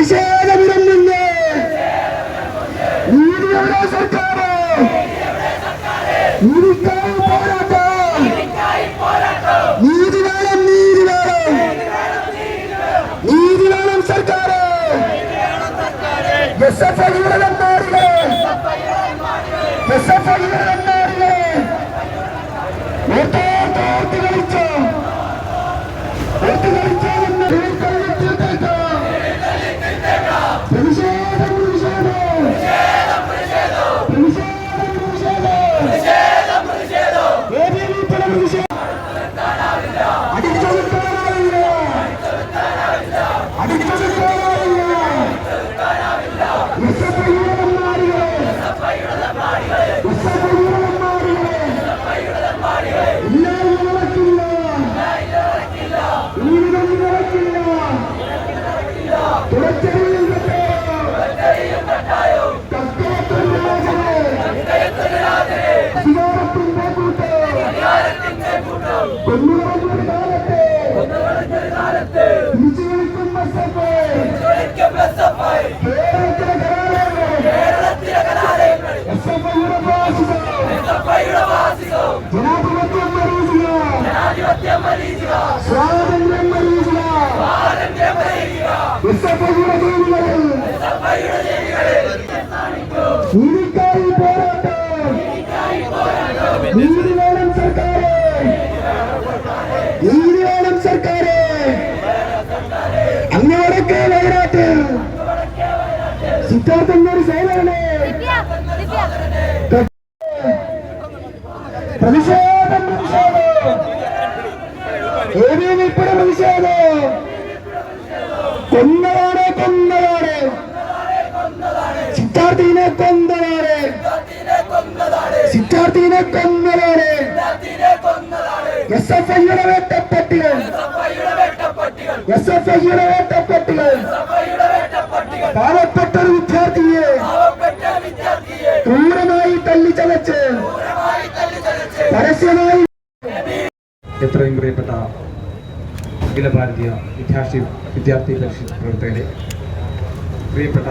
പ്രതിഷേധമിരുന്നില്ലേ നീതിയുടെ സർക്കാർ നീതിക്കായി പോരാട്ടം. നീതി വേണം നീതി വേണം നീതി വേണം സർക്കാർ എസ് എഫ് ഐ നീതിക്കായി പോരാട്ടം നീതി വേണം സർക്കാരെ നീതി വേണം സർക്കാരെ അങ്ങോടൊക്കെ വയനാട്ട് സിദ്ധാർത്ഥൻ ഒരു സേവനെ പ്രതിഷേധം പ്രതിഷേധം. നിൽപ്പുറ പ്രതിഷേധം. കൊന്നതാണ് കൊന്നതാണ് സിദ്ധാർത്ഥിനെ കൊന്നതാണ് സിദ്ധാർത്ഥിനെ കൊന്നതാണ് എസ് എഫ് ഐയുടെ വേട്ടപ്പട്ടികൾ. എസ് എഫ് ഐയുടെ വേട്ടപ്പട്ടികൾ. പാവപ്പെട്ട ഒരു വിദ്യാർത്ഥിയെ ക്രൂരമായി തല്ലിച്ചതച്ച് പരസ്യമായി എത്രയും പ്രിയപ്പെട്ട അഖില ഭാരതീയ വിദ്യാർത്ഥി വിദ്യാർത്ഥി പരിഷത്ത് പ്രവർത്തകരെ പ്രിയപ്പെട്ട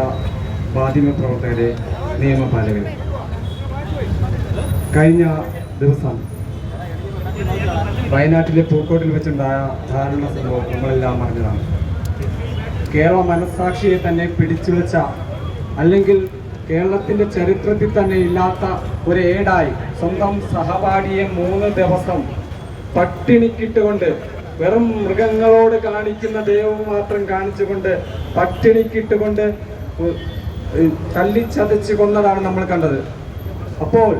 മാധ്യമ പ്രവർത്തകരെ നിയമപാലകരെ കഴിഞ്ഞ ദിവസം വയനാട്ടിലെ പൂക്കോട്ടിൽ വെച്ചുണ്ടായ ധാരണ സംഭവം നമ്മളെല്ലാം അറിഞ്ഞതാണ്. കേരള മനസ്സാക്ഷിയെ തന്നെ പിടിച്ചു വെച്ച അല്ലെങ്കിൽ കേരളത്തിന്റെ ചരിത്രത്തിൽ തന്നെ ഇല്ലാത്ത ഒരു ഏടായി സ്വന്തം സഹപാഠിയെ മൂന്ന് ദിവസം പട്ടിണിക്കിട്ടുകൊണ്ട് വെറും മൃഗങ്ങളോട് കാണിക്കുന്ന ദൈവം മാത്രം കാണിച്ചുകൊണ്ട് പട്ടിണിക്കിട്ടുകൊണ്ട് തല്ലിച്ചതച്ച് കൊന്നതാണ് നമ്മൾ കണ്ടത്. അപ്പോൾ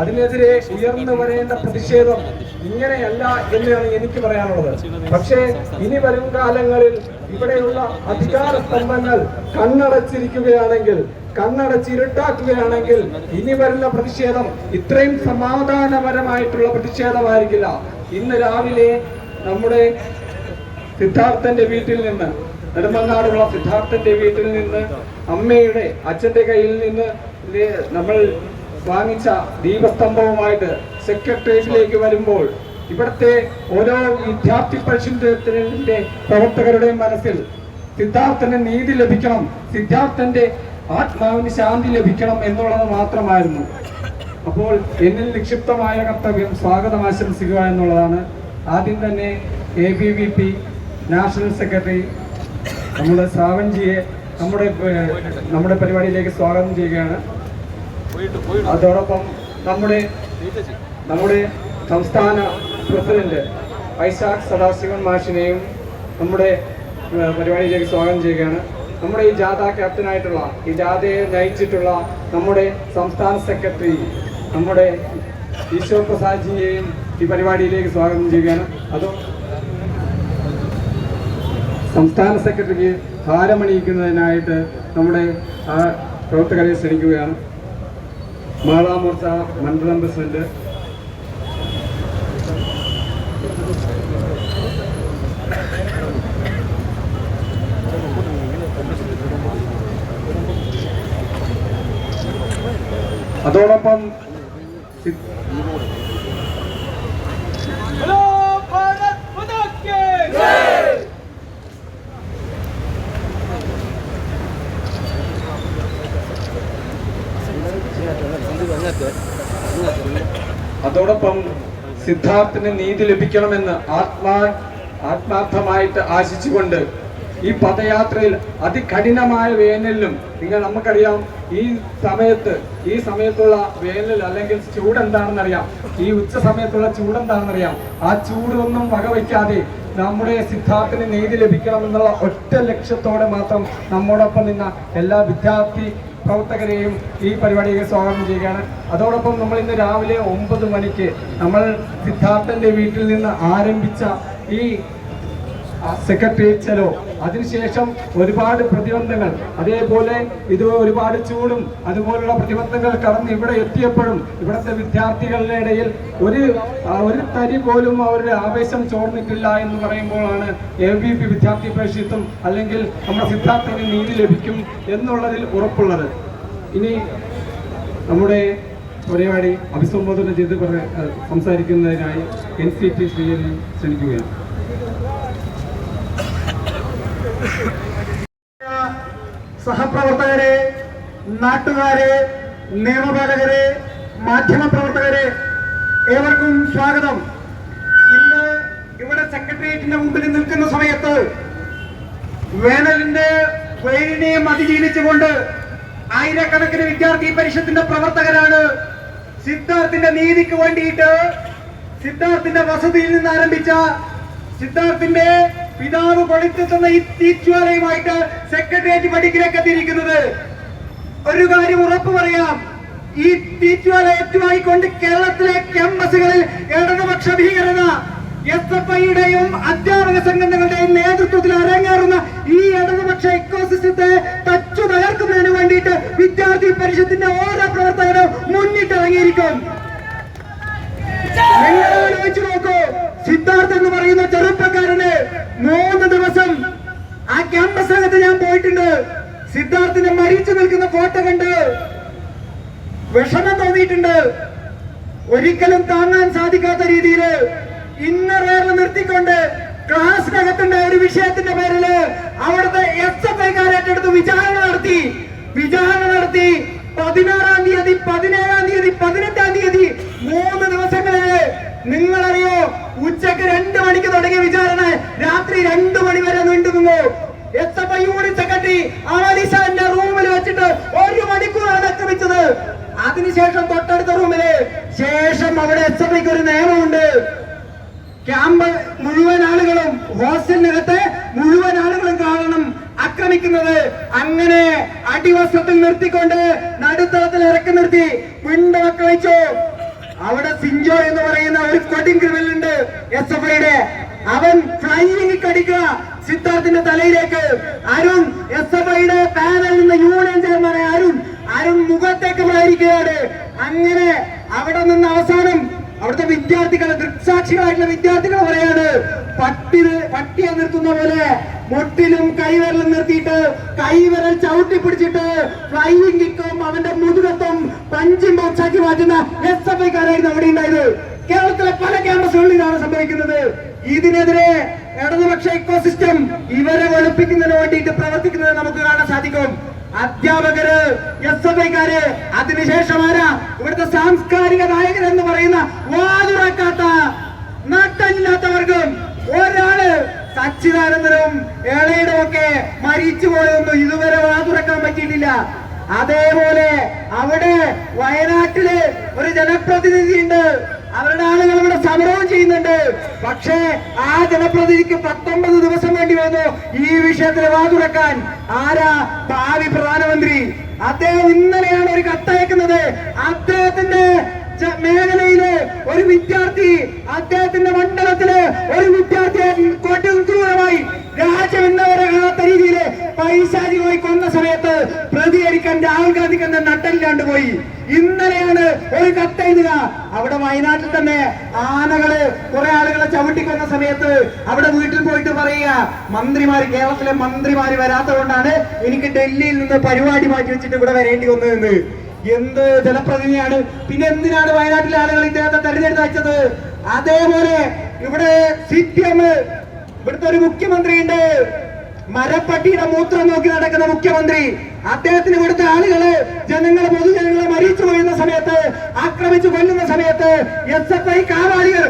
അതിനെതിരെ ഉയർന്നു വരേണ്ട പ്രതിഷേധം ഇങ്ങനെയല്ല എന്നാണ് എനിക്ക് പറയാനുള്ളത്. പക്ഷേ ഇനി വരും കാലങ്ങളിൽ ഇവിടെയുള്ള അധികാര സ്തംഭങ്ങൾ കണ്ണടച്ചിരിക്കുകയാണെങ്കിൽ കണ്ണടച്ചിരുട്ടാക്കുകയാണെങ്കിൽ ഇനി വരുന്ന പ്രതിഷേധം ഇത്രയും സമാധാനപരമായിട്ടുള്ള പ്രതിഷേധമായിരിക്കില്ല. ഇന്ന് രാവിലെ നമ്മുടെ സിദ്ധാർത്ഥന്റെ വീട്ടിൽ നിന്ന് നെടുമങ്ങാടുള്ള സിദ്ധാർത്ഥന്റെ വീട്ടിൽ നിന്ന് അമ്മയുടെ അച്ഛന്റെ കയ്യിൽ നിന്ന് നമ്മൾ വാങ്ങിച്ച ദീപസ്തംഭവുമായിട്ട് സെക്രട്ടേറിയറ്റിലേക്ക് വരുമ്പോൾ ഇവിടുത്തെ ഓരോ വിദ്യാർത്ഥി പരിശീലനത്തിന്റെ പ്രവർത്തകരുടെയും മനസ്സിൽ സിദ്ധാർത്ഥന് നീതി ലഭിക്കണം സിദ്ധാർത്ഥന്റെ ആത്മാവിന് ശാന്തി ലഭിക്കണം എന്നുള്ളത് മാത്രമായിരുന്നു. അപ്പോൾ എന്നിൽ നിക്ഷിപ്തമായ കർത്തവ്യം സ്വാഗതം ആശംസിക്കുക എന്നുള്ളതാണ്. ആദ്യം തന്നെ A B V P national secretary നമ്മുടെ ശ്രാവൺജിയെ നമ്മുടെ നമ്മുടെ പരിപാടിയിലേക്ക് സ്വാഗതം ചെയ്യുകയാണ്. അതോടൊപ്പം നമ്മുടെ നമ്മുടെ സംസ്ഥാന പ്രസിഡന്റ് വൈശാഖ് സദാശിവൻ മാഷിനെയും നമ്മുടെ പരിപാടിയിലേക്ക് സ്വാഗതം ചെയ്യുകയാണ്. നമ്മുടെ ഈ ജാഥ ക്യാപ്റ്റനായിട്ടുള്ള ഈ ജാഥയെ നയിച്ചിട്ടുള്ള നമ്മുടെ സംസ്ഥാന സെക്രട്ടറി നമ്മുടെ ഈശ്വർ പ്രസാദ്ജിയെയും ഈ പരിപാടിയിലേക്ക് സ്വാഗതം ചെയ്യുകയാണ്. അതോ സംസ്ഥാന സെക്രട്ടറിക്ക് ഭാരമണിയിക്കുന്നതിനായിട്ട് നമ്മുടെ പ്രവർത്തകരെ ക്ഷണിക്കുകയാണ്. മാളാമോർച്ച മണ്ഡലം പ്രസിഡന്റ്. അതോടൊപ്പം അതോടൊപ്പം സിദ്ധാർത്ഥിന് നീതി ലഭിക്കണമെന്ന് ആത്മാ ആത്മാർത്ഥമായിട്ട് ആശിച്ചുകൊണ്ട് ഈ പദയാത്രയിൽ അതികഠിനമായ വേനലിലും നിങ്ങൾ നമുക്കറിയാം ഈ സമയത്ത് ഈ സമയത്തുള്ള വേനൽ അല്ലെങ്കിൽ ചൂട് എന്താണെന്നറിയാം. ഈ ഉച്ച സമയത്തുള്ള ചൂട് എന്താണെന്നറിയാം. ആ ചൂടൊന്നും വകവയ്ക്കാതെ നമ്മുടെ സിദ്ധാർത്ഥിന് നീതി ലഭിക്കണമെന്നുള്ള ഒറ്റ ലക്ഷ്യത്തോടെ മാത്രം നമ്മോടൊപ്പം നിന്ന എല്ലാ വിദ്യാർത്ഥി പ്രവർത്തകരെയും ഈ പരിപാടിയെ സ്വാഗതം ചെയ്യുകയാണ്. അതോടൊപ്പം നമ്മൾ ഇന്ന് രാവിലെ ഒമ്പത് മണിക്ക് നമ്മൾ സിദ്ധാർത്ഥന്റെ വീട്ടിൽ നിന്ന് ആരംഭിച്ച ഈ സെക്രട്ടേറിയറ്റ് ചെലവ്. അതിനുശേഷം ഒരുപാട് പ്രതിബന്ധങ്ങൾ. അതേപോലെ ഇത് ഒരുപാട് ചൂടും. അതുപോലുള്ള പ്രതിബന്ധങ്ങൾ കടന്ന് ഇവിടെ എത്തിയപ്പോഴും ഇവിടുത്തെ വിദ്യാർത്ഥികളുടെ ഇടയിൽ ഒരു ഒരു തരി പോലും അവരുടെ ആവേശം ചോർന്നിട്ടില്ല എന്ന് പറയുമ്പോഴാണ് എ ബി പി വിദ്യാർത്ഥി പരിഷത്തും അല്ലെങ്കിൽ നമ്മുടെ സിദ്ധാർത്ഥന് നീതി ലഭിക്കും എന്നുള്ളതിൽ ഉറപ്പുള്ളത്. ഇനി നമ്മുടെ പരിപാടി അഭിസംബോധന ചെയ്ത് സംസാരിക്കുന്നതിനായി എൻ സി ടി ശ്രീയെ ക്ഷണിക്കുകയാണ് സഹപ്രവർത്തകരെ നാട്ടുകാരെ നിയമപാലകരെ മാധ്യമപ്രവർത്തകരെ ഏവർക്കും സ്വാഗതം. ഇന്ന് ഇവിടെ സെക്രട്ടേറിയറ്റിന്റെ മുമ്പിൽ നിൽക്കുന്ന സമയത്ത് വേനലിന്റെ വെയിലിനെയും അതിജീവിച്ചുകൊണ്ട് ആയിരക്കണക്കിന് വിദ്യാർത്ഥി പരിഷത്തിന്റെ പ്രവർത്തകരാണ് സിദ്ധാർത്ഥിന്റെ നീതിക്ക് വേണ്ടിയിട്ട് സിദ്ധാർത്ഥിന്റെ വസതിയിൽ നിന്ന് ആരംഭിച്ച സിദ്ധാർത്ഥിന്റെ പിതാവ് പഠിച്ചെത്തുന്ന ഈ തീച്ചുവാലയുമായിട്ട് സെക്രട്ടേറിയറ്റ് പടിക്കിലേക്ക് എത്തിയിരിക്കുന്നത് ഒരു കാര്യം ഉറപ്പു പറയാം. ഈ തീച്ചുവാല ഏറ്റുവായിക്കൊണ്ട് കേരളത്തിലെ ക്യാമ്പസുകളിൽ ഇടതുപക്ഷ ഭീകരത എസ് എഫ് ഐയുടെയും അധ്യാപക സംഘടനകളുടെയും നേതൃത്വത്തിൽ അരങ്ങേറുന്ന ഈ ഇടതുപക്ഷ ഇക്കോസിസ്റ്റത്തെ തച്ചു തകർക്കുന്നതിന് വേണ്ടിയിട്ട് വിദ്യാർത്ഥി പരിഷത്തിന്റെ ഓരോ പ്രവർത്തകരും മുന്നിട്ടിറങ്ങിയിരിക്കും ആലോചിച്ച് നോക്കൂ സിദ്ധാർത്ഥ് എന്ന് പറയുന്ന ചെറുപ്പക്കാരന് മൂന്ന് ദിവസം ആ ഞാൻ സിദ്ധാർത്ഥിനെ മരിച്ചു നിൽക്കുന്ന ഫോട്ടോ കണ്ട് വിഷമം തോന്നിയിട്ടുണ്ട്. ഒരിക്കലും താങ്ങാൻ സാധിക്കാത്ത രീതിയിൽ ഇന്ന വേറെ നിർത്തിക്കൊണ്ട് ക്ലാസ്സിനകത്തുണ്ടായ ഒരു വിഷയത്തിന്റെ പേരിൽ അവിടുത്തെ എസ് എഫ് ഐക്കാർ ഏറ്റെടുത്ത് വിചാരണ നടത്തി. വിചാരണ നടത്തി. പതിനാറാം തീയതി പതിനേഴാം തീയതി പതിനെട്ടാം തീയതി മൂന്ന് ദിവസങ്ങളിൽ നിങ്ങളറിയോ ഉച്ചയ്ക്ക് രണ്ട് മണിക്ക് തുടങ്ങിയ വിചാരണ രാത്രി രണ്ടു മണി വരെ നീണ്ടു നിന്നു എസ് എഫ് ഐ ആലിസ എന്റെ റൂമിൽ വെച്ചിട്ട് ഒരു മണിക്കൂറാണ് ആക്രമിച്ചത് അതിനുശേഷം തൊട്ടടുത്ത റൂമിൽ ശേഷം അവിടെ എസ് എഫ് ഒരു നിയമമുണ്ട്. ക്യാമ്പ് മുഴുവൻ ആളുകളും ഹോസ്റ്റലിനകത്ത് മുഴുവൻ ആളുകളും കാണണം ആക്രമിക്കുന്നത്. അങ്ങനെ അടിവസ്ത്രത്തിൽ നിർത്തിക്കൊണ്ട് നടുത്തളത്തിൽ ഇറക്കി നിർത്തി വീണ്ടും ആക്രമിച്ചു അവിടെ സിഞ്ചോ എന്ന് പറയുന്ന ഒരു കൊടിങ് ക്രിമിനൽ ഉണ്ട് എസ് എഫ് ഐയുടെ അവൻ ഫ്ലൈയിങ് കടിക്കുക. സിദ്ധാർത്ഥിന്റെ തലയിലേക്ക് അരുൺ എസ് എഫ് ഐയുടെ പാനലിൽ നിന്ന് യൂണിയൻ ചെയർമാനായ അരുൺ അരുൺ മുഖത്തേക്ക് പ്രഹരിക്കുകയാണ് അങ്ങനെ അവിടെ നിന്ന് അവസാനം അവിടുത്തെ വിദ്യാർത്ഥികൾ ദൃക്സാക്ഷികളായിട്ടുള്ള വിദ്യാർത്ഥികൾ പറയാണ് പട്ടി പട്ടിയെ നിർത്തുന്ന പോലെ മുട്ടിലും കൈവിരലും നിർത്തിയിട്ട് കൈവരൽ ചവിട്ടി പിടിച്ചിട്ട് ഫ്ലൈവിംഗ് കിക്കും അവന്റെ മുതുകത്തും പഞ്ചും ബോക്സാക്കി മാറ്റുന്ന എസ് എഫ് ഐക്കാരായിരുന്നു അവിടെ ഉണ്ടായത്. കേരളത്തിലെ പല ക്യാമ്പസുകളിൽ ഇതാണ് സംഭവിക്കുന്നത്. ഇതിനെതിരെ ഇടതുപക്ഷ ഇക്കോസിസ്റ്റം ഇവരെ വെളുപ്പിക്കുന്നതിന് വേണ്ടിയിട്ട് പ്രവർത്തിക്കുന്നത് നമുക്ക് കാണാൻ സാധിക്കും. അധ്യാപകര് എസ് എഫ് ഐക്കാര് അതിനുശേഷം ആരാ? ഇവിടുത്തെ സാംസ്കാരിക നായകൻ എന്ന് പറയുന്ന വാതുറക്കാത്ത നട്ടല്ലാത്തവർക്കും ഒരാൾ സച്ചിദാനന്ദനും ഏളയുടെ ഒക്കെ മരിച്ചു പോയൊന്നും ഇതുവരെ വാതുറക്കാൻ പറ്റിയിട്ടില്ല. അതേപോലെ അവിടെ വയനാട്ടിൽ ഒരു ജനപ്രതിനിധി ഉണ്ട് അവരുടെ ആളുകൾ ഇവിടെ സമരവും ചെയ്യുന്നുണ്ട്. പക്ഷേ ആ ജനപ്രതിനിധിക്ക് പത്തൊമ്പത് ദിവസം വേണ്ടി വന്നു ഈ വിഷയത്തിന് വാതുറക്കാൻ ആരാ? ഭാവി പ്രധാനമന്ത്രി. അദ്ദേഹം ഇന്നലെയാണ് ഒരു കത്തയക്കുന്നത്. അദ്ദേഹത്തിന്റെ മേഖലയിൽ ഒരു വിദ്യാർത്ഥി അദ്ദേഹത്തിന്റെ മണ്ഡലത്തിൽ ഒരു വിദ്യാർത്ഥിയെ കൊടും ക്രൂരമായി രാജ്യം ഇന്നവരെ കാണാത്ത രീതിയിൽ പൈശാചികമായി കൊന്ന സമയത്ത് പ്രതികരിക്കാൻ രാഹുൽ ഗാന്ധിക്ക് എന്ന നട്ടല്ലാണ്ട് പോയി. ഇന്നലെയാണ് ഒരു കത്തെഴുതുക. അവിടെ വയനാട്ടിൽ തന്നെ ആനകൾ കുറെ ആളുകളെ ചവിട്ടിക്കൊന്ന സമയത്ത് അവിടെ വീട്ടിൽ പോയിട്ട് പറയുക മന്ത്രിമാര് കേരളത്തിലെ മന്ത്രിമാര് വരാത്തതുകൊണ്ടാണ് എനിക്ക് ഡൽഹിയിൽ നിന്ന് പരിപാടി മാറ്റി വെച്ചിട്ട് ഇവിടെ വരേണ്ടി വന്നതെന്ന്. എന്ത് ജനപ്രതിനിധിയാണ്? പിന്നെ എന്തിനാണ് വയനാട്ടിലെ ആളുകൾ ഇദ്ദേഹത്തെ തെരഞ്ഞെടുത്ത് വെച്ചത്? അതേപോലെ ഇവിടെ സി പി എം ഇവിടുത്തെ ഒരു മുഖ്യമന്ത്രിയുണ്ട്. മരപ്പട്ടിയുടെ മൂത്രം നോക്കി നടക്കുന്ന മുഖ്യമന്ത്രി. അദ്ദേഹത്തിന് ഇവിടുത്തെ ആളുകൾ ജനങ്ങളെ പൊതുജനങ്ങളെ മരിച്ചു പോയുന്ന സമയത്ത് ആക്രമിച്ചു കൊല്ലുന്ന സമയത്ത് എസ് എഫ് ഐ കാവാലികൾ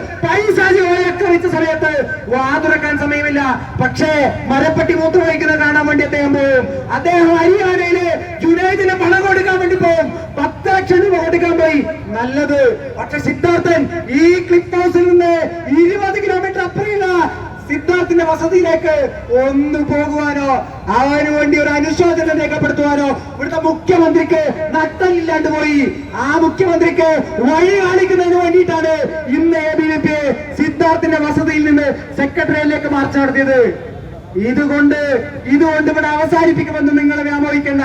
ആക്രമിച്ച സമയത്ത് വാതുറക്കാൻ സമയമില്ല. പക്ഷേ മരപ്പട്ടി മൂത്രം വഹിക്കുന്നത് കാണാൻ വേണ്ടി അദ്ദേഹം പോകും അദ്ദേഹം ഹരിയാനയിൽ ജുനൈദിന് പണം കൊടുക്കാൻ വേണ്ടി പോകും പത്ത് ലക്ഷം രൂപ കൊടുക്കാൻ പോയി. നല്ലത്. പക്ഷെ സിദ്ധാർത്ഥൻ ഈ ക്ലിപ്പ് ഹൗസിൽ നിന്ന് ഇരുപത് കിലോമീറ്റർ അപ്പുറമുള്ള സിദ്ധാർത്ഥിന്റെ വസതിയിലേക്ക് ഒന്ന് പോകുവാനോ അവന് വേണ്ടി ഒരു അനുശോചനം രേഖപ്പെടുത്തുവാനോ ഇവിടുത്തെ മുഖ്യമന്ത്രിക്ക് നട്ടലില്ലാണ്ട് പോയി. ആ മുഖ്യമന്ത്രിക്ക് വഴി കാണിക്കുന്നതിന് വേണ്ടിയിട്ടാണ് ഇന്ന് എ ബി വി പി സിദ്ധാർത്ഥിന്റെ വസതിയിൽ നിന്ന് സെക്രട്ടറിയിലേക്ക് മാർച്ച് നടത്തിയത്. ഇതുകൊണ്ട് ഇതുകൊണ്ട് ഇവിടെ അവസാനിപ്പിക്കുമെന്ന് നിങ്ങൾ വ്യാമോഹിക്കണ്ട.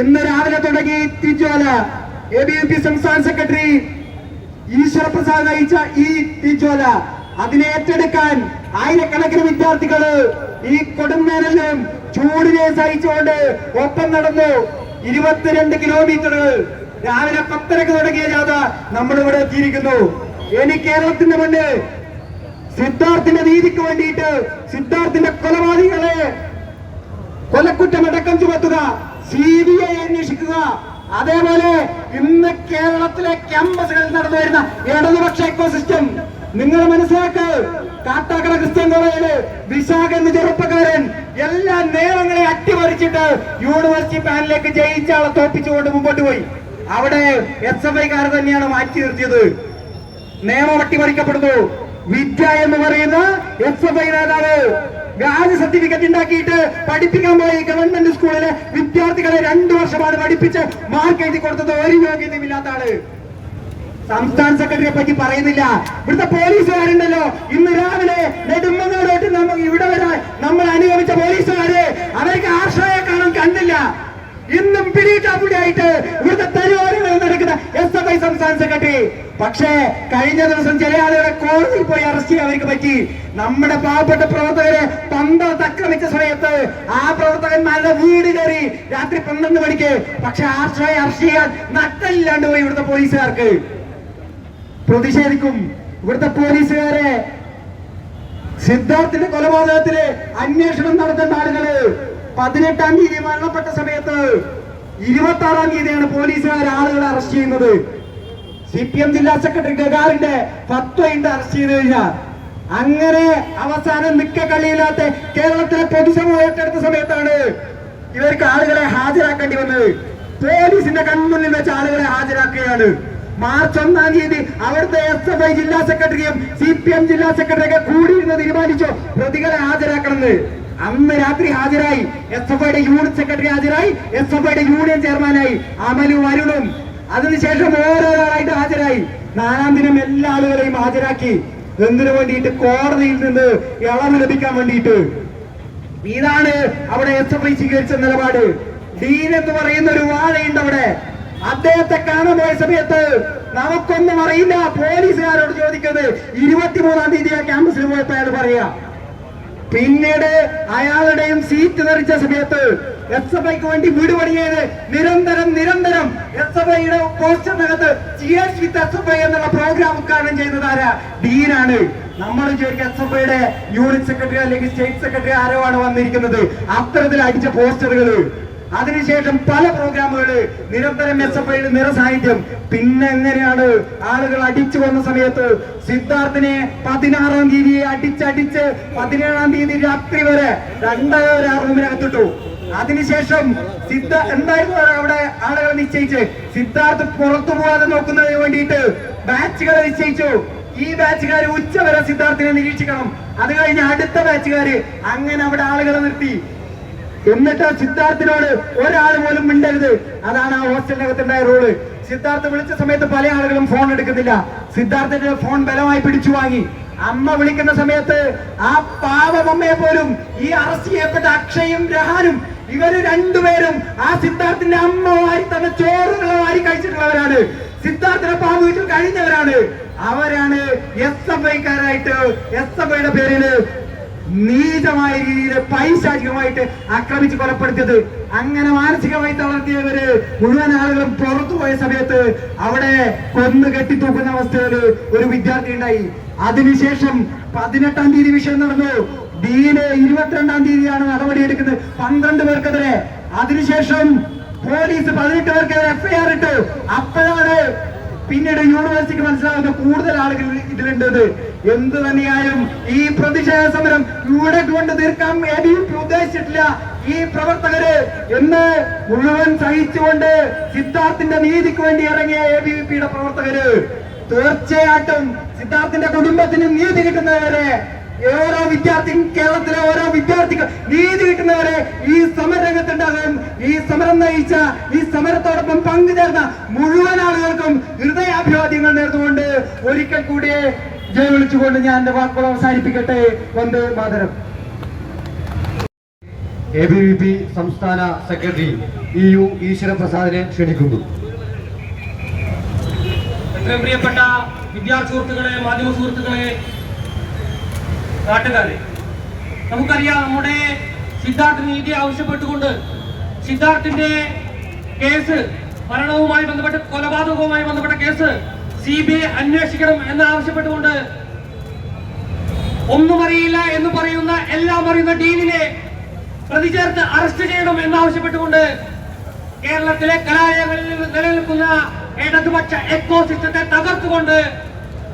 ഇന്ന് രാവിലെ തുടങ്ങി തിജ്വാല എ ബി വി പി സംസ്ഥാന സെക്രട്ടറി ഈശ്വരപ്രസാദ് നയിച്ച ഈ തിജ്വാല അതിനെ ഏറ്റെടുക്കാൻ ആയിരക്കണക്കിന് വിദ്യാർത്ഥികൾ ഈ കൊടുംവേനലിലും ചൂടിനെ സഹിച്ചുകൊണ്ട് ഒപ്പം നടന്നു. ഇരുപത്തിരണ്ട് കിലോമീറ്ററുകൾ രാവിലെ പത്തരക്ക് തുടങ്ങിയ ജാഥ നമ്മളിവിടെ എത്തിയിരിക്കുന്നു. ഇനി കേരളത്തിന്റെ മുന്നിൽ സിദ്ധാർത്ഥിന്റെ നീതിക്ക് വേണ്ടിയിട്ട് സിദ്ധാർത്ഥിന്റെ കൊലപാതകളെ കൊലക്കുറ്റമടക്കം ചുമത്തുക സി ബി ഐ അന്വേഷിക്കുക. അതേപോലെ ഇന്ന് കേരളത്തിലെ ക്യാമ്പസുകളിൽ നടന്നു വരുന്ന ഇടതുപക്ഷ എക്കോസിസ്റ്റം നിങ്ങൾ മനസ്സിലാക്ക്? കാട്ടാക്കട ക്രിസ്ത്യൻ കോളേജിൽ വിശാഖ എന്ന ചെറുപ്പക്കാരൻ എല്ലാ നിയമങ്ങളെ അട്ടിമറിച്ചിട്ട് യൂണിവേഴ്സിറ്റി പാനലിലേക്ക് ജയിച്ച ആളെ തോപ്പിച്ചുകൊണ്ട് മുമ്പോട്ട് പോയി. അവിടെ എസ് എഫ് ഐക്കാർ തന്നെയാണ് മാറ്റി നിർത്തിയത്. നിയമം അട്ടിമറിക്കപ്പെടുന്നു. വിദ്യ എന്ന് പറയുന്ന എസ് എഫ് ഐ നേതാവ് വ്യാജ സർട്ടിഫിക്കറ്റ് ഉണ്ടാക്കിയിട്ട് പഠിപ്പിക്കാൻ പോയി. ഗവൺമെന്റ് സ്കൂളിലെ വിദ്യാർത്ഥികളെ രണ്ടു വർഷമാണ് പഠിപ്പിച്ച് മാർക്ക് എഴുതി കൊടുത്തത്. ഒരു യോഗ്യതയും ഇല്ലാത്ത ആൾ. സംസ്ഥാന സെക്രട്ടറിയെ പറ്റി പറയുന്നില്ല. ഇവിടുത്തെ പോലീസുകാരുണ്ടല്ലോ. ഇന്ന് രാവിലെ നെടുമ്പങ്ങോട്ട് നമുക്ക് ഇവിടെ വരാൻ നമ്മൾ അനുഗമിച്ച പോലീസുകാര് അവർക്ക് ആശ്രയ കാണാൻ കണ്ടില്ല. ഇന്നും പിടിയിട്ടാപ്പുടിയായിട്ട് ഇവിടുത്തെ തെരുവോരങ്ങളിൽ നടക്കുന്ന എസ് എഫ് ഐ സംസ്ഥാന സെക്രട്ടറി. പക്ഷേ കഴിഞ്ഞ ദിവസം ചില ആളുകളെ കോടതിയിൽ പോയി അറസ്റ്റ് ചെയ്യാൻ അവർക്ക് പറ്റി. നമ്മുടെ പാവപ്പെട്ട പ്രവർത്തകരെ പന്തളത്ത് ആക്രമിച്ച സമയത്ത് ആ പ്രവർത്തകന്മാരുടെ വീട് കയറി രാത്രി പന്ത്രണ്ട് മണിക്ക്. പക്ഷെ ആശ്രയം അറസ്റ്റ് ചെയ്യാൻ നട്ടല്ലാണ്ട് പോയി ഇവിടുത്തെ പോലീസുകാർക്ക്. പ്രതിഷേധിക്കും. ഇവിടുത്തെ പോലീസുകാരെ സിദ്ധാർത്ഥിന്റെ കൊലപാതകത്തിൽ അന്വേഷണം നടത്തുന്ന ആളുകൾ പതിനെട്ടാം തീയതി മരണപ്പെട്ട സമയത്ത് ഇരുപത്തി ആറാം തീയതിയാണ് പോലീസുകാർ ആളുകളെ അറസ്റ്റ് ചെയ്യുന്നത്. സി പി എം ജില്ലാ സെക്രട്ടറി ഗഗാറിന്റെ ഫത്വയുണ്ട് അറസ്റ്റ് ചെയ്ത് കഴിഞ്ഞാൽ അങ്ങനെ അവസാനം മിക്ക കളിയില്ലാത്ത കേരളത്തിലെ പൊതുസമൂഹം ഏറ്റെടുത്ത സമയത്താണ് ഇവർക്ക് ആളുകളെ ഹാജരാക്കേണ്ടി വന്നത്. പോലീസിന്റെ കൺമുന്നിൽ വെച്ച് ആളുകളെ ഹാജരാക്കുകയാണ്. മാർച്ച് ഒന്നാം തീയതി അവിടുത്തെ എസ് എഫ് ഐ ജില്ലാ സെക്രട്ടറിയും സി പി എം ജില്ലാ സെക്രട്ടറിയൊക്കെ കൂടിയിരുന്ന് തീരുമാനിച്ചു. പ്രതികളെ ഹാജരാക്കണമെന്ന്. അന്ന് രാത്രി ഹാജരായി. എസ് എഫ് ഐയുടെ യൂണിറ്റ് സെക്രട്ടറി ഹാജരായി. എസ് എഫ് ഐയുടെ യൂണിയൻ ചെയർമാനായി. അമലു അരുണും. അതിനുശേഷം ഓരോരാളായിട്ട് ഹാജരായി. നാലാം ദിനം എല്ലാ ആളുകളെയും ഹാജരാക്കി. എന്തിനു വേണ്ടിയിട്ട്? കോടതിയിൽ നിന്ന് ഇളവ് ലഭിക്കാൻ വേണ്ടിയിട്ട്. ഇതാണ് അവിടെ എസ് എഫ് ഐ സ്വീകരിച്ച നിലപാട്. ഡീൻ എന്ന് പറയുന്ന ഒരു വാഴയുണ്ട് അവിടെ. അദ്ദേഹത്തെ കാണാൻ പോയ സമയത്ത്? നമുക്കൊന്നും അറിയില്ല. പോലീസുകാരോട് ചോദിക്കുന്നത് ഇരുപത്തിമൂന്നാം തീയതി ആ ക്യാമ്പസിൽ പോയപ്പോ അയാൾ പറയാ പിന്നീട് അയാളുടെയും സീറ്റ് നിറച്ച സമയത്ത് എസ് എഫ് ഐക്ക് വേണ്ടി വീട് പണിയത് നിരന്തരം നിരന്തരം എസ് എഫ് ഐയുടെ പോസ്റ്ററിനകത്ത് cheers with S F I എന്നുള്ള പ്രോഗ്രാം ഉദ്ഘാടനം ചെയ്യുന്നത് ആരാ? ഡീനാണ്. നമ്മൾ ചോദിക്കുക എസ് എഫ് ഐയുടെ യൂണിറ്റ് സെക്രട്ടറി അല്ലെങ്കിൽ സ്റ്റേറ്റ് സെക്രട്ടറി ആരോ ആണ് വന്നിരിക്കുന്നത്? അത്തരത്തിൽ അടിച്ച പോസ്റ്ററുകൾ. അതിനുശേഷം പല പ്രോഗ്രാമുകൾ നിരന്തരം എസ് എഫ് ഐയുടെ നിറസാന്നിധ്യം പിന്നെ എങ്ങനെയാണ് ആളുകൾ അടിച്ചു വന്ന സമയത്ത് സിദ്ധാർത്ഥിനെ പതിനാറാം തീയതി അടിച്ചടിച്ച് പതിനേഴാം തീയതി രാത്രി വരെ രണ്ടായിരം ആ റൂമിനകത്തിട്ടു. അതിനുശേഷം സിദ്ധ എന്തായിരുന്നു അവിടെ ആളുകൾ നിശ്ചയിച്ച്? സിദ്ധാർത്ഥ് പുറത്തു പോകാതെ നോക്കുന്നതിന് വേണ്ടിയിട്ട് ബാച്ചുകളെ നിശ്ചയിച്ചു. ഈ ബാച്ചുകാർ ഉച്ചവരെ സിദ്ധാർത്ഥിനെ നിരീക്ഷിക്കണം. അത് കഴിഞ്ഞ് അടുത്ത ബാച്ചുകാര് അങ്ങനെ അവിടെ ആളുകളെ നിർത്തി. എന്നിട്ട് സിദ്ധാർത്ഥിനോട് ഒരാൾ പോലും മിണ്ടരുത്. അതാണ് ആ ഹോസ്റ്റലിനകത്തുണ്ടായ റൂൾ. സിദ്ധാർത്ഥ് വിളിച്ച സമയത്ത് പല ആളുകളും ഫോൺ എടുക്കുന്നില്ല. സിദ്ധാർത്ഥിന്റെ ഫോൺ ബലമായി പിടിച്ചു വാങ്ങി. അമ്മ വിളിക്കുന്ന സമയത്ത് ആ പാവമമ്മയെ പോലും ഈ അറസ്റ്റ് ചെയ്യപ്പെട്ട അക്ഷയും രഹാനും ഇവർ രണ്ടുപേരും ആ സിദ്ധാർത്ഥിന്റെ അമ്മ വാരി തന്നെ വാരി കഴിച്ചിട്ടുള്ളവരാണ്. സിദ്ധാർത്ഥിന്റെ പാമ്പ് വീട്ടിൽ കഴിഞ്ഞവരാണ്. അവരാണ് എസ് എഫ് ഐക്കാരായിട്ട് എസ് എഫ് ഐയുടെ പേരിൽ നീചമായ രീതിയിൽ പൈശാചികമായിട്ട് ആക്രമിച്ച് കൊലപ്പെടുത്തിയത്. അങ്ങനെ മാനസികമായി തളർത്തിയവര് മുഴുവൻ ആളുകളും പുറത്തു പോയ സമയത്ത് അവിടെ കൊന്നു കെട്ടിത്തൂക്കുന്ന അവസ്ഥയിൽ ഒരു വിദ്യാർത്ഥി ഉണ്ടായി. അതിനുശേഷം പതിനെട്ടാം തീയതി വിഷയം നടന്നു. ഡീന് ഇരുപത്തിരണ്ടാം തീയതിയാണ് നടപടിയെടുക്കുന്നത് പന്ത്രണ്ട് പേർക്കെതിരെ. അതിനുശേഷം പോലീസ് പതിനെട്ട് പേർക്കെതിരെ എഫ്ഐആർ ഇട്ടു. അപ്പോഴാണ് പിന്നീട് യൂണിവേഴ്സിറ്റിക്ക് മനസ്സിലാവുന്ന കൂടുതൽ ആളുകൾ ഇതിലുണ്ടെന്ന് എന്തു തന്നെയായാലും ഈ പ്രതിഷേധ സമരം ഇവിടെ കൊണ്ട് തീർക്കാൻ എ ബി പി ഉദ്ദേശിച്ചിട്ടില്ല. ഈ പ്രവർത്തകര് എന്ന് മുഴുവൻ സഹിച്ചുകൊണ്ട് സിദ്ധാർത്ഥിന്റെ നീതിക്ക് വേണ്ടി ഇറങ്ങിയ എ ബി വി പിയുടെ പ്രവർത്തകര് തീർച്ചയായിട്ടും സിദ്ധാർത്ഥിന്റെ കുടുംബത്തിന് നീതി കിട്ടുന്നവരെ ഓരോ വിദ്യാർത്ഥി കേരളത്തിലെ ഓരോ വിദ്യാർത്ഥികൾ നീതി കിട്ടുന്നവരെ ഈ സമരരംഗത്തുണ്ടാകും. ഈ സമരം നയിച്ച ഈ സമരത്തോടൊപ്പം പങ്കുചേർന്ന മുഴുവൻ ആളുകൾക്കും ഹൃദയാഭിവാദ്യങ്ങൾ നേർന്നുകൊണ്ട് ഒരിക്കൽ കൂടി ജയ വിളിച്ചുകൊണ്ട് ഞാൻ എന്റെ വാക്കുകൾ അവസാനിപ്പിക്കട്ടെ. Vande Mataram. A B V P സംസ്ഥാന സെക്രട്ടറി ഇ യു ഈശ്വരപ്രസാദിനെ ക്ഷണിക്കുന്നു. പ്രിയപ്പെട്ട വിദ്യാർത്ഥി സുഹൃത്തുക്കളെ മാധ്യമ സുഹൃത്തുക്കളെ നാട്ടുകാരെ നമുക്കറിയാം നമ്മുടെ സിദ്ധാർത്ഥ നീതി ആവശ്യപ്പെട്ടുകൊണ്ട് സിദ്ധാർത്ഥിന്റെ കേസ് മരണവുമായി ബന്ധപ്പെട്ട് കൊലപാതകവുമായി ബന്ധപ്പെട്ട കേസ് സി ബി ഐ അന്വേഷിക്കണം എന്ന് ആവശ്യപ്പെട്ടുകൊണ്ട് ഒന്നും അറിയില്ല എന്ന് പറയുന്ന എല്ലാം അറിയുന്ന ഡീനിനെ പ്രതിചേർത്ത് അറസ്റ്റ് ചെയ്യണം എന്നാവശ്യപ്പെട്ടുകൊണ്ട് കേരളത്തിലെ കലാലയങ്ങളിൽ നിലനിൽക്കുന്ന ഇടതുപക്ഷ എക്കോ സിസ്റ്റത്തെ തകർത്തുകൊണ്ട്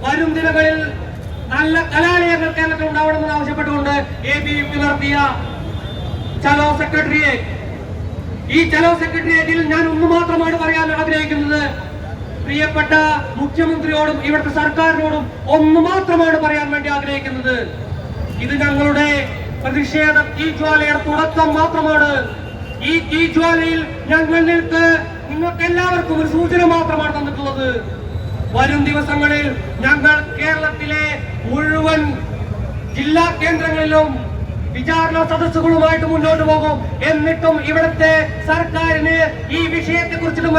വരും ദിനങ്ങളിൽ നല്ല കലാലയങ്ങൾ കേരളത്തിൽ ഉണ്ടാവണമെന്ന് ആവശ്യപ്പെട്ടുകൊണ്ട് എ ബി യു പി നടത്തിയ ചലോ സെക്രട്ടറിയെ. ഈ ചലോ സെക്രട്ടേറിയറ്റിൽ ഞാൻ ഒന്ന് മാത്രമാണ് പറയാൻ ആഗ്രഹിക്കുന്നത് പ്രിയപ്പെട്ട മുഖ്യമന്ത്രിയോടും ഇവിടുത്തെ സർക്കാരിനോടും ഒന്ന് മാത്രമാണ് പറയാൻ വേണ്ടി ആഗ്രഹിക്കുന്നത്. ഇത് ഞങ്ങളുടെ പ്രതിഷേധം ഈ ജ്വാലയുടെ തുടക്കം മാത്രമാണ്. ഈ ഈ ജ്വാലയിൽ ഞങ്ങൾ നിൽക്ക് നിങ്ങൾക്ക് എല്ലാവർക്കും ഒരു സൂചന മാത്രമാണ് തന്നിട്ടുള്ളത്. വരും ദിവസങ്ങളിൽ ഞങ്ങൾ കേരളത്തിലെ മുഴുവൻ ജില്ലാ കേന്ദ്രങ്ങളിലും വിചാരണ സദസ്സുകളുമായിട്ട് മുന്നോട്ട് പോകും. എന്നിട്ടും ഇവിടുത്തെ സർക്കാരിന് ഈ വിഷയത്തെ കുറിച്ചിട്ട്